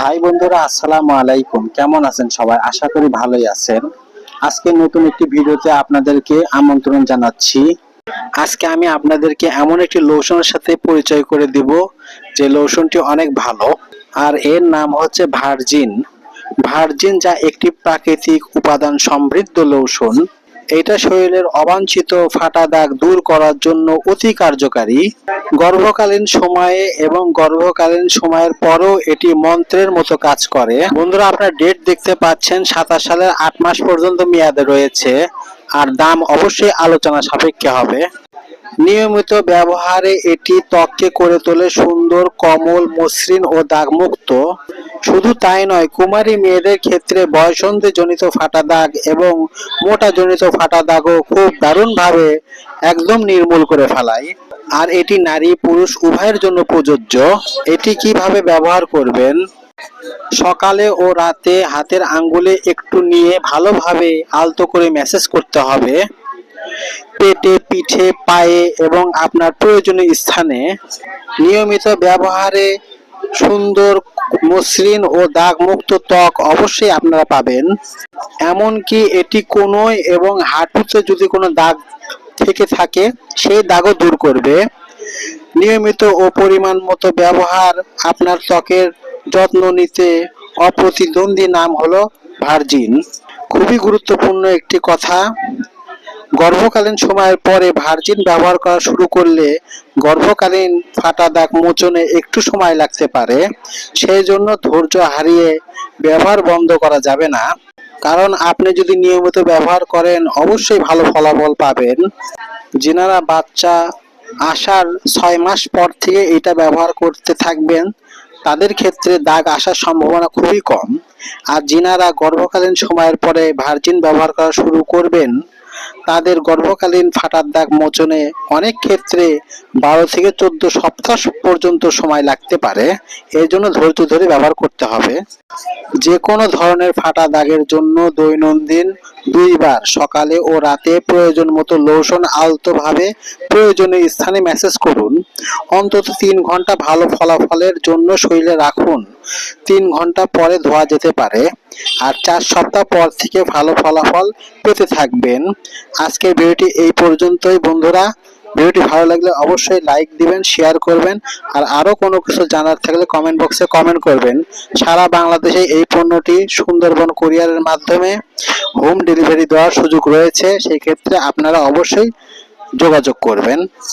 High বন্ধুরা, আসসালামু আলাইকুম। কেমন আছেন সবাই? আশা করি ভালোই আছেন। আজকে নতুন একটি ভিডিওতে আপনাদেরকে আমন্ত্রণ জানাচ্ছি। আজকে আমি আপনাদেরকে এমন একটি লোশনের সাথে পরিচয় করে দিব, যে লোশনটি অনেক ভালো। আর এর নাম হচ্ছে ভার্জিন। ভার্জিন যা একটি প্রাকৃতিক উপাদান সমৃদ্ধ লোশন। এটা শরীরের অবাঞ্ছিত ফাটা দাগ দূর করার জন্য অতি কার্যকারী। গর্ভকালীন সময়ে এবং গর্ভকালীন সময়ের পরও এটি মন্ত্রের মতো কাজ করে। বন্ধুরা, আপনার ডেট দেখতে পাচ্ছেন সাতাশ সালের আট মাস পর্যন্ত মেয়াদে রয়েছে আর দাম অবশ্যই আলোচনা সাপেক্ষে হবে। নিয়মিত ব্যবহারে এটি ত্বককে করে তোলে সুন্দর, কমল, মসৃণ ও দাগমুক্ত। শুধু তাই নয়, কুমারী মেয়েদের ক্ষেত্রে বয়সন্ধি জনিত ফাটা দাগ এবং মোটা জনিত ফাটা দাগও খুব দারুণভাবে একদম নির্মূল করে ফেলায়। আর এটি নারী পুরুষ উভয়ের জন্য প্রযোজ্য। এটি কীভাবে ব্যবহার করবেন? সকালে ও রাতে হাতের আঙ্গুলে একটু নিয়ে ভালোভাবে আলতো করে ম্যাসেজ করতে হবে। পেটে, পিঠে, পায়ে এবং আপনার প্রয়োজনীয় স্থানে নিয়মিত ব্যবহারে সুন্দর মসৃণ ও দাগমুক্ত ত্বক অবশ্যই আপনারা পাবেন। এমনকি এটি কোনোই এবং হাঁটুতে যদি কোনো দাগ থেকে থাকে, সেই দাগও দূর করবে। নিয়মিত ও পরিমাণ মতো ব্যবহার আপনার ত্বকের যত্ন নিতে অপ্রতিদ্বন্দ্বী নাম হলো ভার্জিন। খুবই গুরুত্বপূর্ণ একটি কথা গর্ভকালীন সময়ের পরে ভার্জিন ব্যবহার করা শুরু করলে গর্ভকালীন ফাটা দাগ মোচনে একটু সময় লাগতে পারে। সেই জন্য ধৈর্য হারিয়ে ব্যবহার বন্ধ করা যাবে না। কারণ আপনি যদি নিয়মিত ব্যবহার করেন, অবশ্যই ভালো ফলাফল পাবেন। যেনারা বাচ্চা আসার ছয় মাস পর থেকে এটা ব্যবহার করতে থাকবেন, তাদের ক্ষেত্রে দাগ আসার সম্ভাবনা খুবই কম। আর যিনারা গর্ভকালীন সময়ের পরে ভার্জিন ব্যবহার করা শুরু করবেন তাদের গর্ভকালীন ফাটার দাগ মোচনে অনেক ক্ষেত্রে বারো থেকে চোদ্দ সপ্তাহ পর্যন্ত সময় লাগতে পারে। এর জন্য ধৈর্য ধরে ব্যবহার করতে হবে। যে কোনো ধরনের ফাটা দাগের জন্য দৈনন্দিন দুইবার, সকালে ও রাতে প্রয়োজন মতো লোশন আলতোভাবে প্রয়োজনীয় স্থানে ম্যাসেজ করুন। অন্তত তিন ঘণ্টা ভালো ফলাফলের জন্য শরীরে রাখুন। তিন ঘণ্টা পরে ধোয়া যেতে পারে। আর চার সপ্তাহ পর থেকে ভালো ফলাফল পেতে থাকবেন। আজকের ভিডিওটি এই পর্যন্তই, বন্ধুরা। ভিডিওটি ভালো লাগলে অবশ্যই লাইক দিবেন শেয়ার করবেন, আর আরও কোনো কিছু জানার থাকলে কমেন্ট বক্সে কমেন্ট করবেন। সারা বাংলাদেশে এই পণ্যটি সুন্দরবন কুরিয়ারের মাধ্যমে হোম ডেলিভারি দেওয়ার সুযোগ রয়েছে সেই ক্ষেত্রে আপনারা অবশ্যই যোগাযোগ করবেন।